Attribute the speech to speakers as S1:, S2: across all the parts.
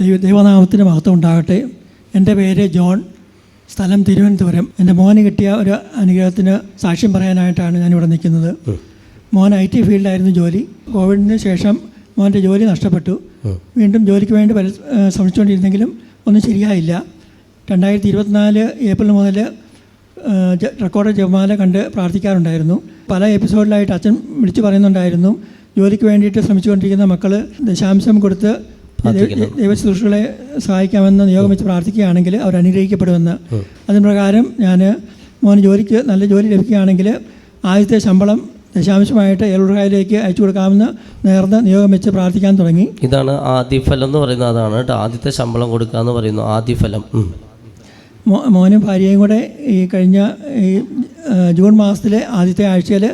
S1: ദൈവ ദൈവനാമത്തിന് മഹത്വം ഉണ്ടാകട്ടെ എന്റെ പേര് ജോൺ. സ്ഥലം തിരുവനന്തപുരം. എന്റെ മോന് കിട്ടിയ ഒരു അനുഗ്രഹത്തിന് സാക്ഷ്യം പറയാനായിട്ടാണ് ഇവിടെ നിൽക്കുന്നത്. മോൻ ഐ ടി ഫീൽഡിലായിരുന്നു ജോലി. കോവിഡിന് ശേഷം മോന്റെ ജോലി നഷ്ടപ്പെട്ടു. വീണ്ടും ജോലിക്ക് വേണ്ടി പരി ശ്രമിച്ചുകൊണ്ടിരുന്നെങ്കിലും ഒന്നും ശരിയായില്ല. രണ്ടായിരത്തി ഇരുപത്തിനാല് ഏപ്രിൽ മുതൽ റെക്കോർഡ് ജപമാല കണ്ട് പ്രാർത്ഥിക്കാറുണ്ടായിരുന്നു. പല എപ്പിസോഡിലായിട്ട് അച്ഛൻ വിളിച്ചു പറയുന്നുണ്ടായിരുന്നു ജോലിക്ക് വേണ്ടിയിട്ട് ശ്രമിച്ചുകൊണ്ടിരിക്കുന്ന മക്കൾ ദശാംശം കൊടുത്ത് ദൈവശുശ്രൂഷകളെ സഹായിക്കാമെന്ന് നിയോഗം വെച്ച് പ്രാർത്ഥിക്കുകയാണെങ്കിൽ അവർ അനുഗ്രഹിക്കപ്പെടുമെന്ന്. അതിന് പ്രകാരം ഞാൻ മോന് ജോലിക്ക് നല്ല ജോലി ലഭിക്കുകയാണെങ്കിൽ ആദ്യത്തെ ശമ്പളം ദശാംശമായിട്ട് എൽറുഹായിലേക്ക് അയച്ചു കൊടുക്കാമെന്ന് നേർന്ന് നിയോഗം വെച്ച് പ്രാർത്ഥിക്കാൻ തുടങ്ങി.
S2: ഇതാണ് ആദ്യഫലം എന്ന് പറയുന്നത്. അതാണ് കേട്ടോ. ആദ്യത്തെ ശമ്പളം കൊടുക്കുക എന്ന് പറയുന്നു. ആദ്യഫലം
S1: മോനും ഭാര്യയും കൂടെ ഈ കഴിഞ്ഞ ഈ ജൂൺ മാസത്തിലെ ആദ്യത്തെ ആഴ്ചയിൽ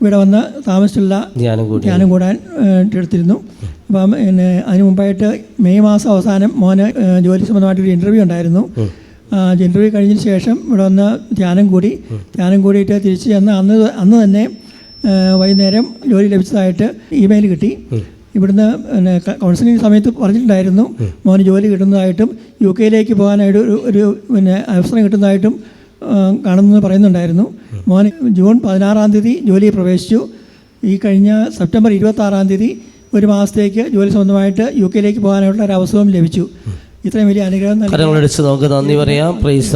S1: ഇവിടെ വന്ന് താമസിച്ചുള്ള
S2: ധ്യാനം
S1: കൂടാൻ എടുത്തിരുന്നു. അപ്പം പിന്നെ അതിന് മുമ്പായിട്ട് മെയ് മാസം അവസാനം മോന് ജോലി സംബന്ധമായിട്ടൊരു ഇന്റർവ്യൂ ഉണ്ടായിരുന്നു. ഇന്റർവ്യൂ കഴിഞ്ഞതിന് ശേഷം ഇവിടെ വന്ന് ധ്യാനം കൂടി. ധ്യാനം കൂടിയിട്ട് തിരിച്ച് ചെന്ന് അന്ന് അന്ന് തന്നെ വൈകുന്നേരം ജോലി ലഭിച്ചതായിട്ട് ഇമെയിൽ കിട്ടി. ഇവിടുന്ന് പിന്നെ കൗൺസിലിംഗ് സമയത്ത് പറഞ്ഞിട്ടുണ്ടായിരുന്നു. മോന് ജോലി കിട്ടുന്നതായിട്ടും യു കെയിലേക്ക് പോകാനായിട്ട് ഒരു ഒരു പിന്നെ അവസരം കിട്ടുന്നതായിട്ടും കാണുന്നു കാണുമെന്ന് പറയുന്നുണ്ടായിരുന്നു. മോൻ ജൂൺ പതിനാറാം തീയതി ജോലിയിൽ പ്രവേശിച്ചു. ഈ കഴിഞ്ഞ സെപ്റ്റംബർ ഇരുപത്തി ആറാം തീയതി ഒരു മാസത്തേക്ക് ജോലി സംബന്ധമായിട്ട് യു കെയിലേക്ക് പോകാനായിട്ടുള്ള ഒരു അവസരവും ലഭിച്ചു. ഇത്രയും വലിയ അനുഗ്രഹം
S2: നമുക്ക് നന്ദി പറയാം. പ്രൈസ്